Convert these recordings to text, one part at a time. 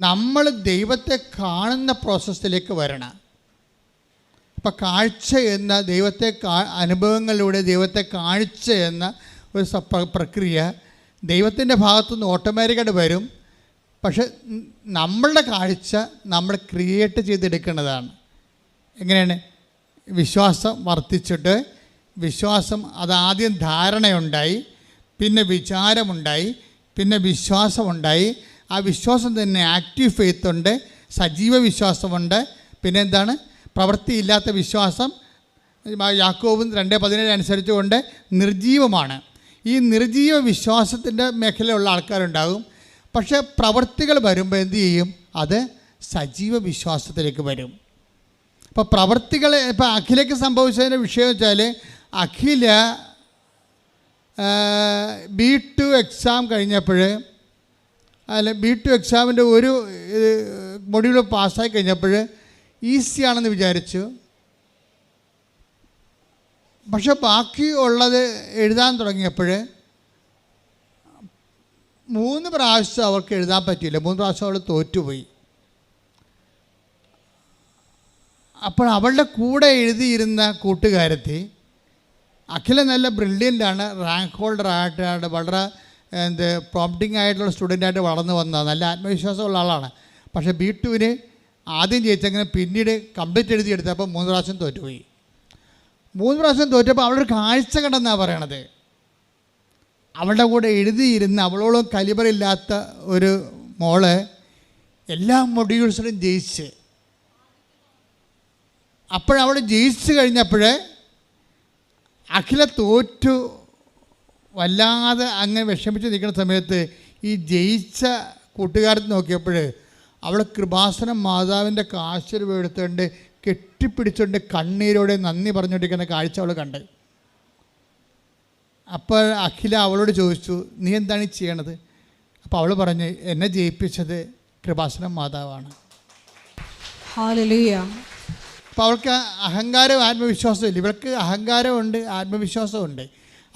നമ്മൾ ദൈവത്തെ കാണുന്ന പ്രോസസ്സിലേക്ക് വരണം. അപ്പം കാഴ്ച എന്ന ദൈവത്തെ കാ അനുഭവങ്ങളിലൂടെ ദൈവത്തെ കാഴ്ച എന്ന ഒരു പ്രക്രിയ ദൈവത്തിന്റെ ഭാഗത്തുനിന്ന് ഓട്ടോമാറ്റിക്കായിട്ട് വരും. പക്ഷെ നമ്മളുടെ കാഴ്ച നമ്മൾ ക്രിയേറ്റ് ചെയ്തെടുക്കേണ്ടതാണ് എങ്ങനെയാണ്? വിശ്വാസം വർദ്ധിച്ചിട്ട് വിശ്വാസം അതാദ്യം ധാരണയുണ്ടായി പിന്നെ വിചാരമുണ്ടായി പിന്നെ വിശ്വാസമുണ്ടായി ആ വിശ്വാസം തന്നെ ആക്റ്റീവ് ഫെയ്ത്ത് ഉണ്ട് സജീവ വിശ്വാസമുണ്ട്. പിന്നെ എന്താണ് പ്രവൃത്തിയില്ലാത്ത വിശ്വാസം യാക്കോബും രണ്ട് പതിനേഴ് അനുസരിച്ചുകൊണ്ട് നിർജീവമാണ്. ഈ നിർജീവ വിശ്വാസത്തിന്റെ മേഖലയിലുള്ള ആൾക്കാരുണ്ടാകും. പക്ഷേ പ്രവൃത്തികൾ വരുമ്പോൾ എന്തു ചെയ്യും? അത് സജീവ വിശ്വാസത്തിലേക്ക് വരും. ഇപ്പോൾ പ്രവർത്തികൾ ഇപ്പോൾ അഖിലയ്ക്ക് സംഭവിച്ചതിന്റെ വിഷയം വെച്ചാൽ അഖില ബി ടു എക്സാം കഴിഞ്ഞപ്പോൾ അല്ല ബി ടു എക്സാമിന്റെ ഒരു മൊഡ്യൂൾ പാസ്സായി കഴിഞ്ഞപ്പോൾ ഈസി ആണെന്ന് വിചാരിച്ചു. പക്ഷെ ബാക്കി ഉള്ളത് എഴുതാൻ തുടങ്ങിയപ്പോൾ മൂന്ന് പ്രാവശ്യം അവർക്ക് എഴുതാൻ പറ്റിയില്ല. മൂന്ന് പ്രാവശ്യം അവൾ തോറ്റുപോയി. അപ്പോൾ അവളുടെ കൂടെ എഴുതിയിരുന്ന കൂട്ടുകാരത്തി അഖില നല്ല ബ്രില്യന്റാണ് റാങ്ക് ഹോൾഡർ ആയിട്ടാണ് വളരെ എന്ത് പ്രോംപ്റ്റിംഗ് ആയിട്ടുള്ള സ്റ്റുഡന്റായിട്ട് വളർന്നു വന്നത്. നല്ല ആത്മവിശ്വാസമുള്ള ആളാണ്. പക്ഷേ ബി ടുവിന് ആദ്യം ജയിച്ചങ്ങനെ പിന്നീട് കംപ്ലീറ്റ് എഴുതി എടുത്തപ്പോൾ മൂന്ന് പ്രാവശ്യം തോറ്റുപോയി. മൂന്ന് പ്രാവശ്യം തോറ്റപ്പോൾ അവളൊരു കാഴ്ച കണ്ടെന്നാണ് പറയണത്. അവളുടെ കൂടെ എഴുതിയിരുന്ന അവളോളം കലിബറില്ലാത്ത ഒരു മോൾ എല്ലാ മൊഡ്യൂൾസിലും ജയിച്ച്. അപ്പോഴവൾ ജയിച്ചു കഴിഞ്ഞപ്പോൾ അഖില തോറ്റു വല്ലാതെ അങ്ങനെ വിഷമിച്ച് നിൽക്കുന്ന സമയത്ത് ഈ ജയിച്ച കൂട്ടുകാരത്ത് നോക്കിയപ്പോൾ അവൾ കൃപാസനം മാതാവിന്റെ കാശ് രൂപ എടുത്തുകൊണ്ട് കെട്ടിപ്പിടിച്ചുകൊണ്ട് കണ്ണീരോടെ നന്ദി പറഞ്ഞുകൊണ്ടിരിക്കുന്ന കാഴ്ച അവൾ കണ്ട്. അപ്പോൾ അഖില അവളോട് ചോദിച്ചു നീ എന്താണ് ഈ ചെയ്യണത്? അപ്പോൾ അവൾ പറഞ്ഞു എന്നെ ജയിപ്പിച്ചത് കൃപാസനം മാതാവാണ്. അപ്പോൾ അവൾക്ക് അഹങ്കാരവും ആത്മവിശ്വാസവും ഇല്ല. ഇവൾക്ക് അഹങ്കാരമുണ്ട് ആത്മവിശ്വാസമുണ്ട്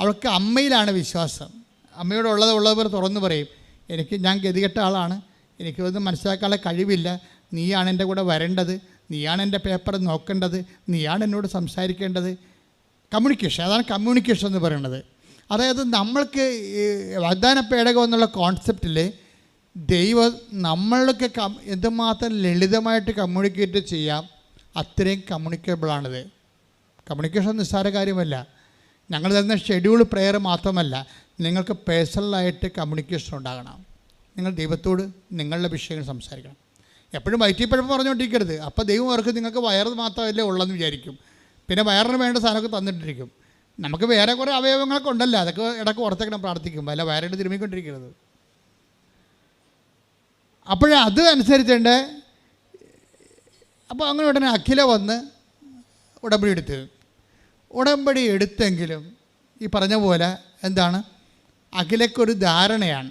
അവൾക്ക് അമ്മയിലാണ് വിശ്വാസം. അമ്മയോട് ഉള്ളത് ഉള്ളതുപോലെ തുറന്നു പറയും. എനിക്ക് ഞാൻ ഗതികെട്ട ആളാണ്. എനിക്ക് ഒന്നും മനസ്സിലാക്കാനുള്ള കഴിവില്ല. നീയാണ് എന്റെ കൂടെ വരേണ്ടത്. നീയാണ് എന്റെ പേപ്പർ നോക്കേണ്ടത്. നീയാണ് എന്നോട് സംസാരിക്കേണ്ടത്. കമ്മ്യൂണിക്കേഷൻ അതാണ് കമ്മ്യൂണിക്കേഷൻ എന്ന് പറയുന്നത്. അതായത് നമ്മൾക്ക് വാഗ്ദാന പേടകം എന്നുള്ള കോൺസെപ്റ്റിൽ ദൈവം നമ്മൾക്ക് കം എന്തുമാത്രം ലളിതമായിട്ട് കമ്മ്യൂണിക്കേറ്റ് ചെയ്യാം അത്രയും കമ്മ്യൂണിക്കബിളാണിത് കമ്മ്യൂണിക്കേഷൻ നിസ്സാര കാര്യമല്ല. ഞങ്ങൾ തരുന്ന ഷെഡ്യൂൾ പ്രെയർ മാത്രമല്ല നിങ്ങൾക്ക് പേഴ്സണലായിട്ട് കമ്മ്യൂണിക്കേഷൻ ഉണ്ടാകണം. നിങ്ങൾ ദൈവത്തോട് നിങ്ങളുടെ വിഷയങ്ങൾ സംസാരിക്കണം. എപ്പോഴും വയറ്റിപ്പഴപ്പം പറഞ്ഞുകൊണ്ടിരിക്കരുത്. അപ്പോൾ ദൈവം അവർക്ക് നിങ്ങൾക്ക് വയറ് മാത്രമല്ലേ ഉള്ളതെന്ന് വിചാരിക്കും. പിന്നെ വയറിന് വേണ്ട സാധനമൊക്കെ തന്നിട്ടിരിക്കും. നമുക്ക് വേറെ കുറേ അവയവങ്ങളൊക്കെ ഉണ്ടല്ലോ. അതൊക്കെ ഇടയ്ക്ക് ഓർത്തേക്കണം പ്രാർത്ഥിക്കും. അല്ല വയറിട്ട് തിരുമ്മിക്കൊണ്ടിരിക്കരുത്. അപ്പോഴേ അത് അനുസരിച്ചുണ്ട് അപ്പോൾ അങ്ങനെ ഉടനെ അഖില വന്ന് ഉടമ്പടി എടുത്ത്. ഉടമ്പടി എടുത്തെങ്കിലും ഈ പറഞ്ഞ പോലെ എന്താണ്? അഖിലക്കൊരു ധാരണയാണ്.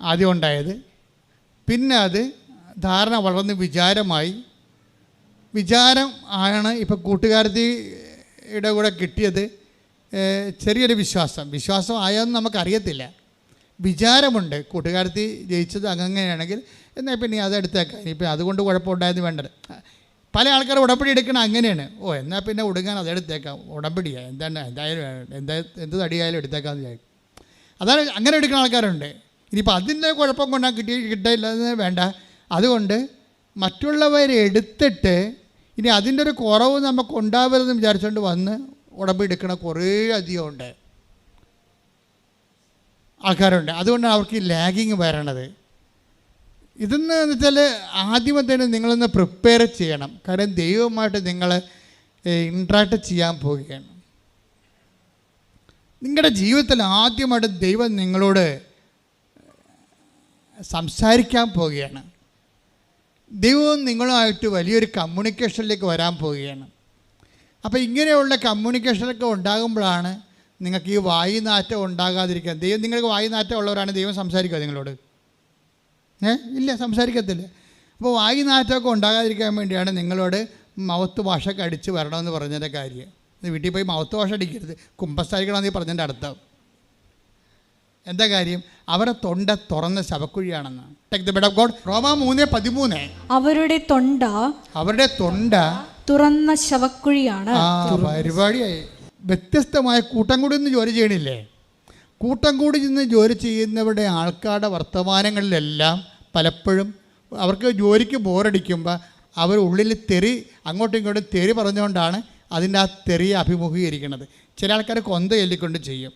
ആദ്യം ഉണ്ടായത്. പിന്നെ അത് ധാരണ വളർന്ന് വിചാരമായി. വിചാരം ആണ് ഇപ്പോൾ കൂട്ടുകാരത്തിയുടെ കൂടെ കിട്ടിയത് ചെറിയൊരു വിശ്വാസം. വിശ്വാസം ആയോന്ന് നമുക്കറിയത്തില്ല. വിചാരമുണ്ട്. കൂട്ടുകാരത്തി ജയിച്ചത് അങ്ങനെയാണെങ്കിൽ എന്നാൽ പിന്നെ അത് എടുത്തേക്കാം. ഇനിയിപ്പോൾ അതുകൊണ്ട് കുഴപ്പമുണ്ടായെന്ന് വേണ്ടത്. പല ആൾക്കാർ ഉടമ്പടി എടുക്കണം അങ്ങനെയാണ്. ഓ എന്നാൽ പിന്നെ ഉടുങ്ങാൻ അതെടുത്തേക്കാം ഉടമ്പടിയാണ് എന്താണ്? എന്തായാലും. എന്താ എന്ത് തടിയായാലും എടുത്തേക്കാമെന്ന് വിചാരിക്കും. അതാണ് അങ്ങനെ എടുക്കുന്ന ആൾക്കാരുണ്ട്. ഇനിയിപ്പോൾ അതിന്റെ കുഴപ്പം കൊണ്ടാൽ കിട്ടി കിട്ടില്ലെന്ന് വേണ്ട. അതുകൊണ്ട് മറ്റുള്ളവരെ എടുത്തിട്ട് ഇനി അതിന്റെ ഒരു കുറവ് നമുക്ക് ഉണ്ടാവരുതെന്ന് വിചാരിച്ചുകൊണ്ട് വന്ന് ഉടമ്പടി എടുക്കണ കുറേ അധികം ഉണ്ട്. ആൾക്കാരുണ്ട്. അതുകൊണ്ടാണ് അവർക്ക് ലാഗിങ് വരണത്. ഇതെന്ന് വെച്ചാൽ ആദ്യമേ തന്നെ നിങ്ങളൊന്ന് പ്രിപ്പയർ ചെയ്യണം. കാരണം ദൈവമായിട്ട് നിങ്ങൾ ഇൻട്രാക്ട് ചെയ്യാൻ പോവുകയാണ്. നിങ്ങളുടെ ജീവിതത്തിൽ ആദ്യമായിട്ട് ദൈവം നിങ്ങളോട് സംസാരിക്കാൻ പോവുകയാണ്. ദൈവവും നിങ്ങളുമായിട്ട് വലിയൊരു കമ്മ്യൂണിക്കേഷനിലേക്ക് വരാൻ പോവുകയാണ്. അപ്പോൾ ഇങ്ങനെയുള്ള കമ്മ്യൂണിക്കേഷനൊക്കെ ഉണ്ടാകുമ്പോഴാണ് നിങ്ങൾക്ക് ഈ വായുനാറ്റം ഉണ്ടാകാതിരിക്കാൻ. ദൈവം നിങ്ങൾക്ക് വായുനാറ്റം ഉള്ളവരാണ് ദൈവം സംസാരിക്കുക നിങ്ങളോട്. ഏ? ഇല്ല സംസാരിക്കത്തില്ല. അപ്പോൾ വായി നാറ്റമൊക്കെ ഉണ്ടാകാതിരിക്കാൻ വേണ്ടിയാണ് നിങ്ങളോട് മൗത്ത് വാഷൊക്കെ അടിച്ച് വരണമെന്ന് പറഞ്ഞതിന്റെ കാര്യം. വീട്ടിൽ പോയി മൗത്ത് വാഷ് അടിക്കരുത്. കുമ്പസാരിക്കണമെന്ന് പറഞ്ഞതിന്റെ അർത്ഥം. എന്താ കാര്യം? അവരുടെ തൊണ്ട തുറന്ന ശവക്കുഴിയാണെന്ന്. Take the bed of God റോമ മൂന്ന് പതിമൂന്ന്. അവരുടെ തൊണ്ട അവരുടെ തൊണ്ട തുറന്ന ശവക്കുഴിയാണ്. പരിപാടിയായി. വ്യത്യസ്തമായ കൂട്ടം കൂടി ഒന്ന് ജോലി ചെയ്യണില്ലേ? കൂട്ടം കൂടി നിന്ന് ജോലി ചെയ്യുന്നവരുടെ ആൾക്കാരുടെ വർത്തമാനങ്ങളിലെല്ലാം പലപ്പോഴും അവർക്ക് ജോലിക്ക് ബോറടിക്കുമ്പോൾ അവർ ഉള്ളിൽ തെറി അങ്ങോട്ടും ഇങ്ങോട്ടും തെറി പറഞ്ഞുകൊണ്ടാണ് അതിന്റെ ആ തെറിയെ അഭിമുഖീകരിക്കുന്നത്. ചില ആൾക്കാർ കൊന്ത ചൊല്ലിക്കൊണ്ട് ചെയ്യും.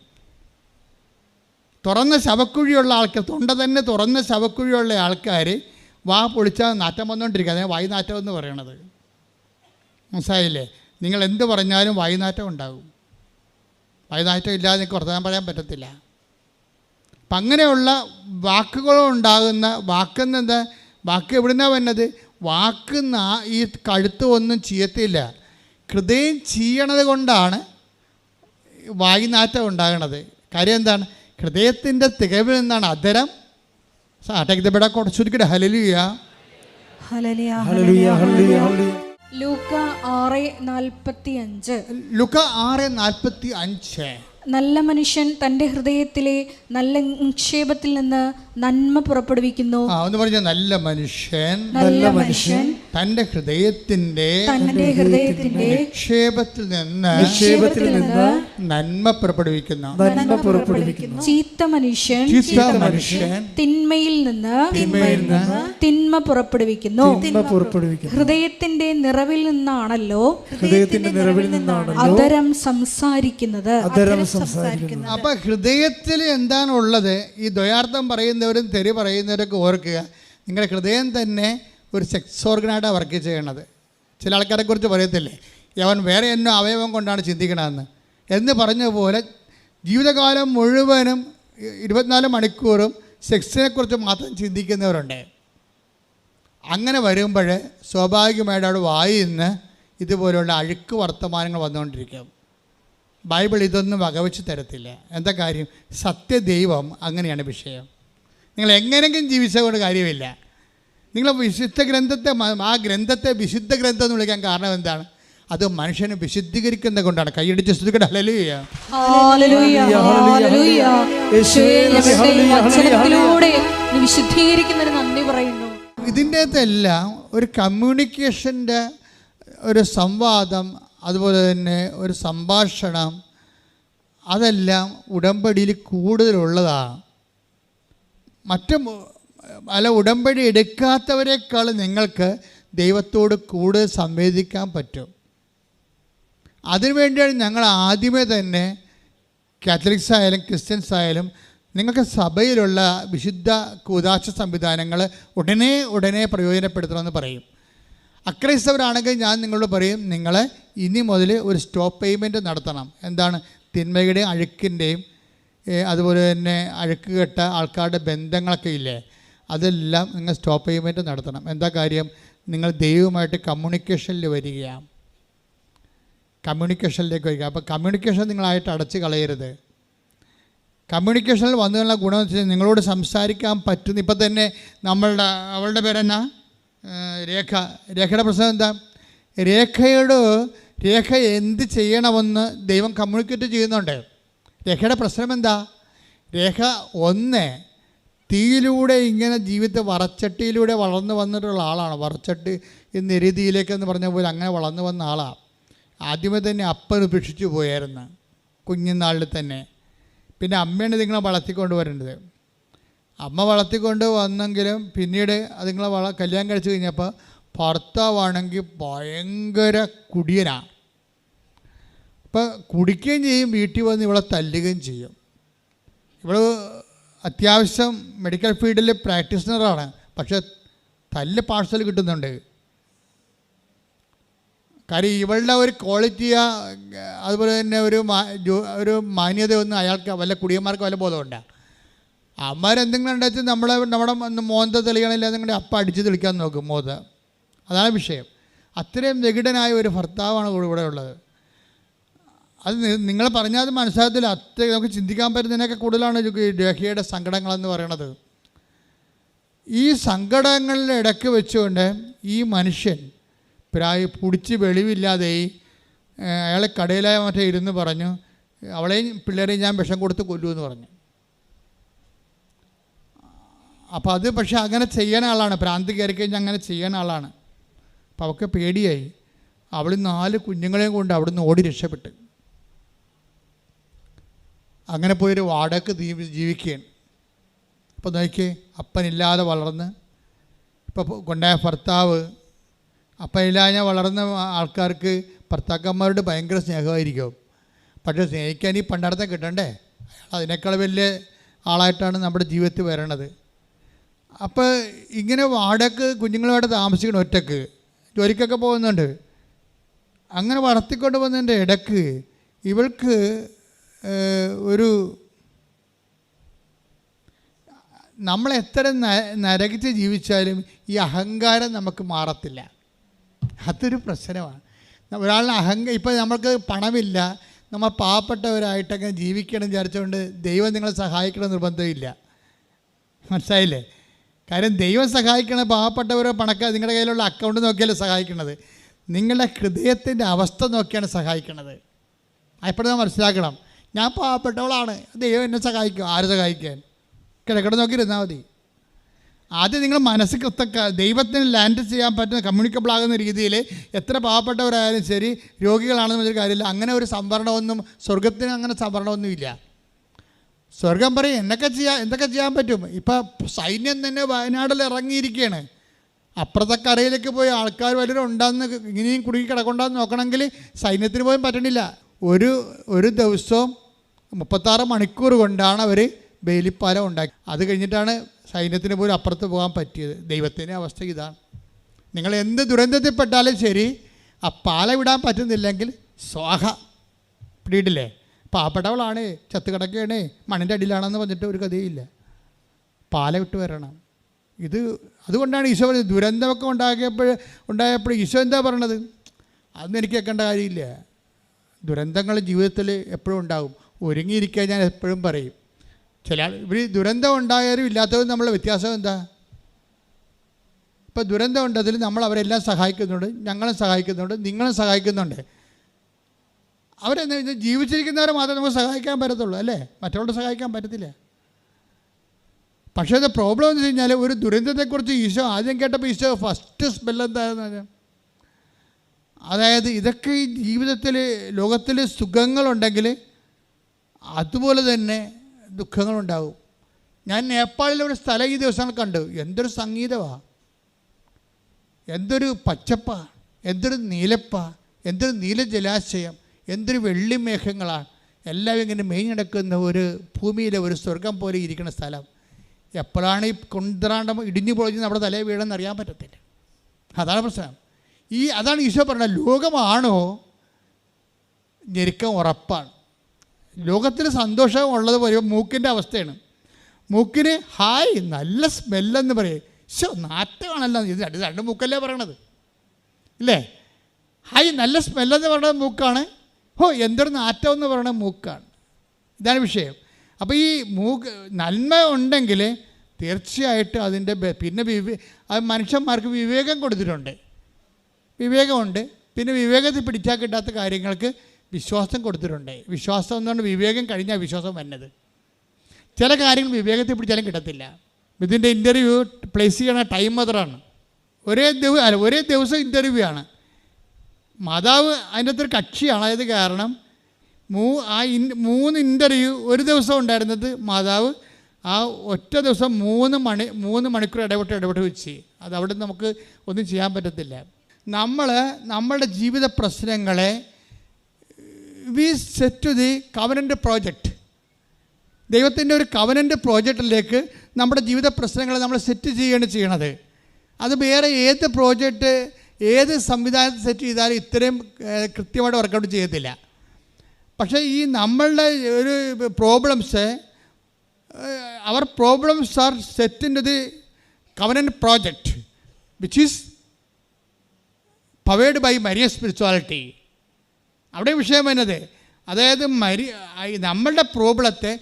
തുറന്ന ശവക്കുഴിയുള്ള ആൾക്കാർ തൊണ്ട തന്നെ തുറന്ന ശവക്കുഴിയുള്ള ആൾക്കാർ വാ പൊളിച്ചാൽ നാറ്റം വന്നുകൊണ്ടിരിക്കുക അതായത് വായുനാറ്റം എന്ന് പറയണത്. മനസ്സിലായില്ലേ? നിങ്ങൾ എന്ത് പറഞ്ഞാലും വായുനാറ്റം ഉണ്ടാകും. വായുനാറ്റം ഇല്ലാതെ നിങ്ങൾക്ക് വർത്തമാനം പറയാൻ പറ്റത്തില്ല. അപ്പം അങ്ങനെയുള്ള വാക്കുകളുണ്ടാകുന്ന വാക്കെന്ന് എന്താ വാക്ക് എവിടുന്നാണ് വന്നത്? വാക്ക് നാ ഈ കഴുത്ത് ഒന്നും ചെയ്യത്തില്ല ഹൃദയം ചെയ്യണത് കൊണ്ടാണ് വായിനാറ്റം ഉണ്ടാകുന്നത് കാര്യം എന്താണ്? ഹൃദയത്തിന്റെ തികവിൽ നിന്നാണ് അധരം. ടേക്ക് ചുരുക്കിട്ട് ഹലലിയ ഹലലിയ ഹലലിയ ഹലലിയ ഹല്ലേലൂയ. ലൂക്ക ആറ് നാൽപ്പത്തി അഞ്ച് ലുക്ക ആറ് നാൽപ്പത്തി അഞ്ച് നല്ല മനുഷ്യൻ തന്റെ ഹൃദയത്തിലെ നല്ല നിക്ഷേപത്തിൽ നിന്ന് നന്മ പുറപ്പെടുവിക്കുന്നു. പറഞ്ഞ നല്ല മനുഷ്യൻ നല്ല മനുഷ്യൻ തന്റെ ഹൃദയത്തിന്റെ തന്റെ ഹൃദയത്തിന്റെ നിക്ഷേപത്തിൽ നിന്ന് നിക്ഷേപത്തിൽ നിന്ന് നന്മ പുറപ്പെടുവിക്കുന്ന. നന്മ പുറപ്പെടുവിക്കുന്നു. ചീത്ത മനുഷ്യൻ ചീത്ത മനുഷ്യൻ തിന്മയിൽ നിന്ന് തിന്മയിൽ നിന്ന് തിന്മ പുറപ്പെടുവിക്കുന്നു. തിന്മ പുറപ്പെടുവിക്കുന്നു. ഹൃദയത്തിന്റെ നിറവിൽ നിന്നാണല്ലോ ഹൃദയത്തിന്റെ നിറവിൽ നിന്നാണല്ലോ അതരം സംസാരിക്കുന്നത്. അതരം സംസാരിക്കുന്നത് അപ്പൊ ഹൃദയത്തിൽ എന്താണ് ഉള്ളത് ഈ ദ്വയാർത്ഥം പറയുന്നവരും തെറി പറയുന്നവരൊക്കെ ഓർക്കുക. നിങ്ങളുടെ ഹൃദയം തന്നെ ഒരു സെക്സ് ഓർഗനായിട്ടാണ് വർക്ക് ചെയ്യണത്. ചില ആൾക്കാരെ കുറിച്ച് പറയത്തില്ലേ? അവൻ വേറെ എന്നോ അവയവം കൊണ്ടാണ് ചിന്തിക്കണമെന്ന് എന്ന് പറഞ്ഞ പോലെ ജീവിതകാലം മുഴുവനും ഇരുപത്തിനാല് മണിക്കൂറും സെക്സിനെക്കുറിച്ച് മാത്രം ചിന്തിക്കുന്നവരുണ്ട്. അങ്ങനെ വരുമ്പോൾ സ്വാഭാവികമായിട്ട് അവിടെ വായിന്ന് ഇതുപോലെയുള്ള അഴുക്ക് വർത്തമാനങ്ങൾ വന്നുകൊണ്ടിരിക്കും. ബൈബിൾ ഇതൊന്നും വകവെച്ച് തരത്തില്ല. എന്താ കാര്യം? സത്യദൈവം അങ്ങനെയാണ് വിഷയം. നിങ്ങൾ എങ്ങനെയെങ്കിലും ജീവിച്ചതുകൊണ്ട് കാര്യമില്ല. നിങ്ങൾ വിശുദ്ധ ഗ്രന്ഥത്തെ ആ ഗ്രന്ഥത്തെ വിശുദ്ധ ഗ്രന്ഥം എന്ന് വിളിക്കാൻ കാരണം എന്താണ്? അത് മനുഷ്യനെ വിശുദ്ധീകരിക്കുന്ന കൊണ്ടാണ്. കൈയടിച്ച് ഇതിന്റെ അകത്തെല്ലാം ഒരു കമ്മ്യൂണിക്കേഷന്റെ ഒരു സംവാദം അതുപോലെ തന്നെ ഒരു സംഭാഷണം അതെല്ലാം ഉടമ്പടിയിൽ കൂടുതലുള്ളതാണ്. മറ്റ് പല ഉടമ്പടി എടുക്കാത്തവരെക്കാൾ നിങ്ങൾക്ക് ദൈവത്തോട് കൂടുതൽ സംവേദിക്കാൻ പറ്റും. അതിനുവേണ്ടിയാണ് ഞങ്ങൾ ആദ്യമേ തന്നെ കാത്തലിക്സ് ആയാലും ക്രിസ്ത്യൻസ് ആയാലും നിങ്ങൾക്ക് സഭയിലുള്ള വിശുദ്ധ കൂതാശ സംവിധാനങ്ങൾ ഉടനെ ഉടനെ പ്രയോജനപ്പെടുത്തണമെന്ന് പറയും. അക്രൈസ്തവരാണെങ്കിൽ ഞാൻ നിങ്ങളോട് പറയും നിങ്ങൾ ഇനി മുതൽ ഒരു സ്റ്റോപ്പ് പേയ്മെന്റ് നടത്തണം. എന്താണ്? തിന്മയുടെയും അഴുക്കിന്റെയും അതുപോലെ തന്നെ അഴുക്ക് കെട്ട ആൾക്കാരുടെ ബന്ധങ്ങളൊക്കെ ഇല്ലേ? അതെല്ലാം നിങ്ങൾ സ്റ്റോപ്പ് പേയ്മെന്റ് നടത്തണം. എന്താ കാര്യം? നിങ്ങൾ ദൈവമായിട്ട് കമ്മ്യൂണിക്കേഷനിൽ വരികയാണ്. കമ്മ്യൂണിക്കേഷനിലേക്ക് വരിക. അപ്പോൾ കമ്മ്യൂണിക്കേഷൻ നിങ്ങളായിട്ട് അടച്ച് കളയരുത്. കമ്മ്യൂണിക്കേഷനിൽ വന്നതിനുള്ള ഗുണമെന്ന് വെച്ചാൽ നിങ്ങളോട് സംസാരിക്കാൻ പറ്റുന്ന ഇപ്പം തന്നെ നമ്മളുടെ അവളുടെ പേരെന്നാ? രേഖ രേഖയുടെ പ്രശ്നം എന്താ? രേഖയോട് രേഖ എന്ത് ചെയ്യണമെന്ന് ദൈവം കമ്മ്യൂണിക്കേറ്റ് ചെയ്യുന്നുണ്ട്. രേഖയുടെ പ്രശ്നം എന്താ? രേഖ ഒന്ന് തീയിലൂടെ ഇങ്ങനെ ജീവിതത്തെ വറച്ചട്ടിയിലൂടെ വളർന്നു വന്നിട്ടുള്ള ആളാണ്. വറച്ചട്ടി നിരുതിയിലേക്കെന്ന് പറഞ്ഞ പോലെ അങ്ങനെ വളർന്നു വന്ന ആളാണ് ആദ്യമേ തന്നെ അപ്പൻ ഉപേക്ഷിച്ചു പോയായിരുന്നു. കുഞ്ഞുനാളിൽ തന്നെ. പിന്നെ അമ്മയാണ് ഇതിങ്ങനെ വളർത്തിക്കൊണ്ട് വരേണ്ടത്. അമ്മ വളർത്തിക്കൊണ്ട് വന്നെങ്കിലും പിന്നീട് അതുങ്ങളെ വള കല്യാണം കഴിച്ചു കഴിഞ്ഞപ്പോൾ ഭർത്താവാണെങ്കിൽ ഭയങ്കര കുടിയനാണ് അപ്പോൾ കുടിക്കുകയും ചെയ്യും വീട്ടിൽ വന്ന് ഇവളെ തല്ലുകയും ചെയ്യും. ഇവൾ അത്യാവശ്യം മെഡിക്കൽ ഫീൽഡിൽ പ്രാക്ടീഷണറാണ് പക്ഷെ തല്ല് പാഴ്സൽ കിട്ടുന്നുണ്ട്. കാര്യം ഇവളുടെ ഒരു ക്വാളിറ്റി അതുപോലെ തന്നെ ഒരു ഒരു മാന്യതയൊന്നും അയാൾക്ക് വല്ല കുടിയന്മാർക്ക് വല്ല ബോധമുണ്ട് അമ്മമാരെന്തെങ്കിലും ഉണ്ടെങ്കിൽ നമ്മളെ നമ്മുടെ മോന്ത തെളിയണില്ല നിങ്ങളുടെ അപ്പം അടിച്ച് തെളിക്കാൻ നോക്കും മോത അതാണ് വിഷയം. അത്രയും നികിടനായ ഒരു ഭർത്താവാണ് ഇവിടെ ഉള്ളത്. അത് നിങ്ങൾ പറഞ്ഞാൽ അത് മനസ്സിലാകത്തില്ല. അത്ര നമുക്ക് ചിന്തിക്കാൻ പറ്റുന്നതിനൊക്കെ കൂടുതലാണ് രേഖയുടെ സങ്കടങ്ങളെന്ന് പറയണത്. ഈ സങ്കടങ്ങളുടെ ഇടയ്ക്ക് വെച്ചുകൊണ്ട് ഈ മനുഷ്യൻ പ്രായ പുടിച്ച് വെളിവില്ലാതെ അയാളെ കടയിലായ മറ്റേ ഇരുന്ന് പറഞ്ഞു അവളെയും പിള്ളേരെയും ഞാൻ വിഷം കൊടുത്ത് കൊല്ലുമെന്ന് പറഞ്ഞു. അപ്പോൾ അത് പക്ഷെ അങ്ങനെ ചെയ്യുന്ന ആളാണ്. പ്രാന്ത് കയറി കഴിഞ്ഞാൽ അങ്ങനെ ചെയ്യുന്ന ആളാണ്. അപ്പോൾ അവൾക്ക് പേടിയായി. അവൾ നാല് കുഞ്ഞുങ്ങളെയും കൊണ്ട് അവിടുന്ന് ഓടി രക്ഷപ്പെട്ട്. അങ്ങനെ പോയൊരു വാടക ജീവി ജീവിക്കുകയാണ്. അപ്പോൾ നോക്കിയേ അപ്പനില്ലാതെ വളർന്ന്. ഇപ്പോൾ കൊണ്ടായ ഭർത്താവ് അപ്പനില്ലാതെ വളർന്ന ആൾക്കാർക്ക് ഭർത്താക്കന്മാരോട് ഭയങ്കര സ്നേഹമായിരിക്കും. പക്ഷേ സ്നേഹിക്കാൻ ഈ പണ്ടടത്തെ കിട്ടണ്ടേ? അതിനേക്കാൾ വലിയ ആളായിട്ടാണ് നമ്മുടെ ജീവിതത്തിൽ വരണത്. അപ്പോൾ ഇങ്ങനെ വാടക കുഞ്ഞുങ്ങളുമായിട്ട് താമസിക്കണം ഒറ്റയ്ക്ക് ജോലിക്കൊക്കെ പോകുന്നുണ്ട്. അങ്ങനെ വളർത്തിക്കൊണ്ട് വന്നതിന്റെ ഇടയ്ക്ക് ഇവൾക്ക് ഒരു നമ്മൾ എത്ര നരകിച്ച് ജീവിച്ചാലും ഈ അഹങ്കാരം നമുക്ക് മാറത്തില്ല. അതൊരു പ്രശ്നമാണ്. ഒരാളിന് അഹങ്ക ഇപ്പം നമ്മൾക്ക് പണമില്ല നമ്മൾ പാവപ്പെട്ടവരായിട്ടൊക്കെ ജീവിക്കണം വിചാരിച്ചുകൊണ്ട് ദൈവം നിങ്ങളെ സഹായിക്കണം നിർബന്ധമില്ല. മനസ്സിലായില്ലേ? കാര്യം ദൈവം സഹായിക്കണ പാവപ്പെട്ടവരോ പണക്കാർ നിങ്ങളുടെ കയ്യിലുള്ള അക്കൗണ്ട് നോക്കിയല്ലേ സഹായിക്കണത്? നിങ്ങളുടെ ഹൃദയത്തിന്റെ അവസ്ഥ നോക്കിയാണ് സഹായിക്കണത്. അപ്പോഴും മനസ്സിലാക്കണം. ഞാൻ പാവപ്പെട്ടവളാണ്. ദൈവം എന്നെ സഹായിക്കും. ആര് സഹായിക്കാൻ? കിടക്കട നോക്കിയിരുന്നാൽ മതി. ആദ്യം നിങ്ങൾ മനസ്സ് കൃത്യ ദൈവത്തിന് ലാൻഡ് ചെയ്യാൻ പറ്റുന്ന കമ്മ്യൂണിക്കബിൾ ആകുന്ന രീതിയിൽ എത്ര പാവപ്പെട്ടവരായാലും ശരി രോഗികളാണെന്ന് ഒരു കാര്യമില്ല. അങ്ങനെ ഒരു സംവരണമൊന്നും സ്വർഗത്തിന് അങ്ങനെ സംവരണമൊന്നുമില്ല. സ്വർഗം പറയും എന്നൊക്കെ ചെയ്യാൻ എന്തൊക്കെ ചെയ്യാൻ പറ്റും? ഇപ്പം സൈന്യം തന്നെ വയനാട്ടിൽ ഇറങ്ങിയിരിക്കുകയാണ് അപ്പുറത്തെ കരയിലേക്ക് പോയി ആൾക്കാർ വല്ലവരും ഉണ്ടാകുന്ന ഇങ്ങനെയും കുടുങ്ങി കിടക്കൊണ്ടാന്ന് നോക്കണമെങ്കിൽ സൈന്യത്തിന് പോലും പറ്റണില്ല. ഒരു ഒരു ദിവസവും മുപ്പത്താറ് മണിക്കൂർ കൊണ്ടാണ് അവർ ബേലിപ്പാലം ഉണ്ടാക്കി. അത് കഴിഞ്ഞിട്ടാണ് സൈന്യത്തിന് പോലും അപ്പുറത്ത് പോകാൻ പറ്റിയത്. ദൈവത്തിന്റെ അവസ്ഥ ഇതാണ്. നിങ്ങൾ എന്ത് ദുരന്തത്തിൽപ്പെട്ടാലും ശരി ആ പാല വിടാൻ പറ്റുന്നില്ലെങ്കിൽ സ്വാഹ. പിടിയിട്ടില്ലേ? പാവപ്പെട്ടവളാണ് ചത്ത് കിടക്കുകയാണ് മണ്ണിന്റെ അടിയിലാണെന്ന് പറഞ്ഞിട്ട് ഒരു കഥയില്ല പാല വിട്ട് വരണം. ഇത് അതുകൊണ്ടാണ് ഈശോ പറഞ്ഞത് ദുരന്തമൊക്കെ ഉണ്ടാക്കിയപ്പോൾ ഉണ്ടായപ്പോൾ ഈശോ എന്താ പറഞ്ഞത്? അതൊന്നും എനിക്ക് കേൾക്കേണ്ട കാര്യമില്ല. ദുരന്തങ്ങൾ ജീവിതത്തിൽ എപ്പോഴും ഉണ്ടാകും. ഒരുങ്ങിയിരിക്കാൻ ഞാൻ എപ്പോഴും പറയും. ചില ഇവർ ദുരന്തം ഉണ്ടായാലും ഇല്ലാത്തവരും നമ്മളെ വ്യത്യാസം എന്താ? ഇപ്പോൾ ദുരന്തം ഉണ്ടതിൽ നമ്മൾ അവരെല്ലാം സഹായിക്കുന്നുണ്ട് ഞങ്ങളും സഹായിക്കുന്നുണ്ട് നിങ്ങളും സഹായിക്കുന്നുണ്ട്. അവരെന്താ ഇത് ജീവിച്ചിരിക്കുന്നവരെ മാത്രമേ നമുക്ക് സഹായിക്കാൻ പറ്റത്തുള്ളൂ അല്ലേ? മറ്റുള്ളവരെ സഹായിക്കാൻ പറ്റത്തില്ല. പക്ഷേ അത് പ്രോബ്ലം എന്ന് വെച്ച് കഴിഞ്ഞാൽ ഒരു ദുരന്തത്തെക്കുറിച്ച് ഈശോ ആദ്യം കേട്ടപ്പോൾ ഈശോ ഫസ്റ്റ് സ്മെൽ എന്തായിരുന്നു അതായത് ഇതൊക്കെ ഈ ജീവിതത്തിൽ ലോകത്തിൽ സുഖങ്ങളുണ്ടെങ്കിൽ അതുപോലെ തന്നെ ദുഃഖങ്ങളുണ്ടാവും. ഞാൻ നേപ്പാളിലെ ഒരു സ്ഥലം ഈ ദിവസങ്ങൾ കണ്ടു എന്തൊരു സംഗീതമാണ് എന്തൊരു പച്ചപ്പ. എന്തൊരു നീലപ്പ. എന്തൊരു നീല ജലാശയം. എന്തൊരു വെള്ളി മേഘങ്ങളാണ് എല്ലാം ഇങ്ങനെ മേഞ്ഞടക്കുന്ന ഒരു ഭൂമിയിലെ ഒരു സ്വർഗം പോലെ ഇരിക്കുന്ന സ്ഥലം. എപ്പോഴാണ് ഈ കൊണ്ടാണ്ട് ഇടിഞ്ഞു പൊളിഞ്ഞ് നമ്മുടെ തലയിൽ വീണെന്ന് അറിയാൻ പറ്റത്തില്ല. അതാണ് പ്രശ്നം. ഈ അതാണ് ഈശോ പറഞ്ഞത് ലോകമാണോ? ഞെരുക്കം ഉറപ്പാണ്. ലോകത്തിന് സന്തോഷം ഉള്ളത് പോലെ മൂക്കിന്റെ അവസ്ഥയാണ്. മൂക്കിന് ഹായ് നല്ല സ്മെല്ലെന്ന് പറയും. ശോ നാറ്റമാണല്ലോ. ഇത് രണ്ട് രണ്ട് മൂക്കല്ലേ പറയണത്? ഇല്ലേ? ഹായ് നല്ല സ്മെല്ലെന്ന് പറയുന്നത് മൂക്കാണ്. ഹോ എന്തൊരു നാറ്റം എന്ന് പറയുന്നത് മൂക്കാണ്. ഇതാണ് വിഷയം. അപ്പോൾ ഈ മൂക്ക് നന്മ ഉണ്ടെങ്കിൽ തീർച്ചയായിട്ടും അതിന്റെ പിന്നെ വിവേ അത് മനുഷ്യന്മാർക്ക് വിവേകം കൊടുത്തിട്ടുണ്ട്. വിവേകമുണ്ട്. പിന്നെ വിവേകത്തിൽ പിടിച്ചാൽ കിട്ടാത്ത കാര്യങ്ങൾക്ക് വിശ്വാസം കൊടുത്തിട്ടുണ്ട്. വിശ്വാസം എന്ന് പറഞ്ഞാൽ വിവേകം കഴിഞ്ഞാൽ വിശ്വാസം വന്നത്. ചില കാര്യങ്ങൾ വിവേകത്തിൽ പിടിച്ചാലും കിട്ടത്തില്ല. ഇതിന്റെ ഇന്റർവ്യൂ പ്ലേസ് ചെയ്യണ ടൈം മാത്രമാണ്. ഒരേ ദിവസം അല്ല ഒരേ ദിവസം ഇന്റർവ്യൂ ആണ്. മാതാവ് അതിന്റെ അത്ര കക്ഷിയാണായത് കാരണം മൂ ആ ഇൻ മൂന്ന് ഇന്റർവ്യൂ ഒരു ദിവസം ഉണ്ടായിരുന്നത് മാതാവ്. ആ ഒറ്റ ദിവസം മൂന്ന് മണി മൂന്ന് മണിക്കൂർ ഇടപെട്ട് ഇടപെട്ട് വെച്ച്. അത് അവിടെ നമുക്ക് ഒന്നും ചെയ്യാൻ പറ്റത്തില്ല. നമ്മൾ നമ്മളുടെ ജീവിത പ്രശ്നങ്ങളെ we set to the covenant project ദൈവത്തിന്റെ ഒരു കവനന്റ് പ്രോജക്റ്റിലേക്ക് നമ്മുടെ ജീവിത പ്രശ്നങ്ങളെ നമ്മൾ സെറ്റ് ചെയ്യുകയാണ് ചെയ്യണത്. അത് വേറെ ഏത് പ്രോജക്റ്റ് ഏത് സംവിധാനത്തിൽ സെറ്റ് ചെയ്താലും ഇത്രയും കൃത്യമായിട്ട് വർക്കൗട്ട് ചെയ്യത്തില്ല. പക്ഷേ ഈ നമ്മളുടെ ഒരു problems our problems are set in to the covenant project which is powered by Maria spirituality അവിടെ വിഷയം വരുന്നത് അതായത് മരി നമ്മളുടെ പ്രോബ്ലത്തെ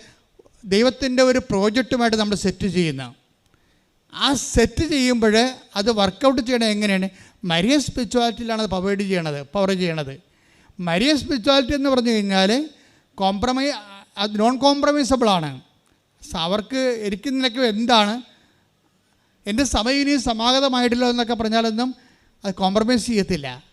ദൈവത്തിന്റെ ഒരു പ്രോജക്റ്റുമായിട്ട് നമ്മൾ സെറ്റ് ചെയ്യുന്ന. ആ സെറ്റ് ചെയ്യുമ്പോൾ അത് വർക്കൗട്ട് ചെയ്യണത് എങ്ങനെയാണ്? മരിയ സ്പിരിച്വാലിറ്റിയിലാണ് അത് പവേഡ് ചെയ്യണത് പവർ ചെയ്യണത്. മരിയ സ്പിരിച്വാലിറ്റി എന്ന് പറഞ്ഞു കഴിഞ്ഞാൽ കോംപ്രമൈ അത് നോൺ കോംപ്രമൈസബിളാണ് അവർക്ക് എനിക്ക് നിലയ്ക്ക് എന്താണ്? എന്റെ സമയം ഇനി സമാഗതമായിട്ടില്ല എന്നൊക്കെ പറഞ്ഞാലൊന്നും അത് കോംപ്രമൈസ് ചെയ്യത്തില്ല.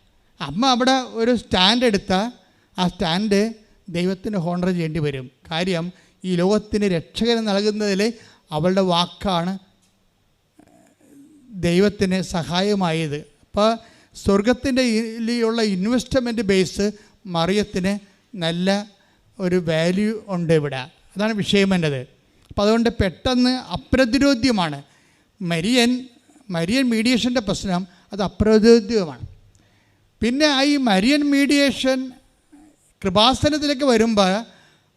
അമ്മ അവിടെ ഒരു സ്റ്റാൻഡ് എടുത്താൽ ആ സ്റ്റാൻഡ് ദൈവത്തിന് ഹോണർ ചെയ്യേണ്ടി വരും. കാര്യം ഈ ലോകത്തിന് രക്ഷകൻ നൽകുന്നതിൽ അവളുടെ വാക്കാണ് ദൈവത്തിന് സഹായമായത്. അപ്പോൾ സ്വർഗത്തിന്റെ ഉള്ള ഇൻവെസ്റ്റ്മെന്റ് ബേസ് മറിയത്തിന് നല്ല ഒരു വാല്യൂ ഉണ്ട് ഇവിടെ. അതാണ് വിഷയം എന്റെത്. അപ്പോൾ അതുകൊണ്ട് പെട്ടെന്ന് അപ്രതിരോധ്യമാണ്. മരിയൻ മരിയൻ മീഡിയേഷന്റെ പ്രശ്നം അത് അപ്രതിരോധ്യമാണ് പിന്നെ ആ ഈ മരിയൻ മീഡിയേഷൻ കൃപാസനത്തിലേക്ക് വരുമ്പോൾ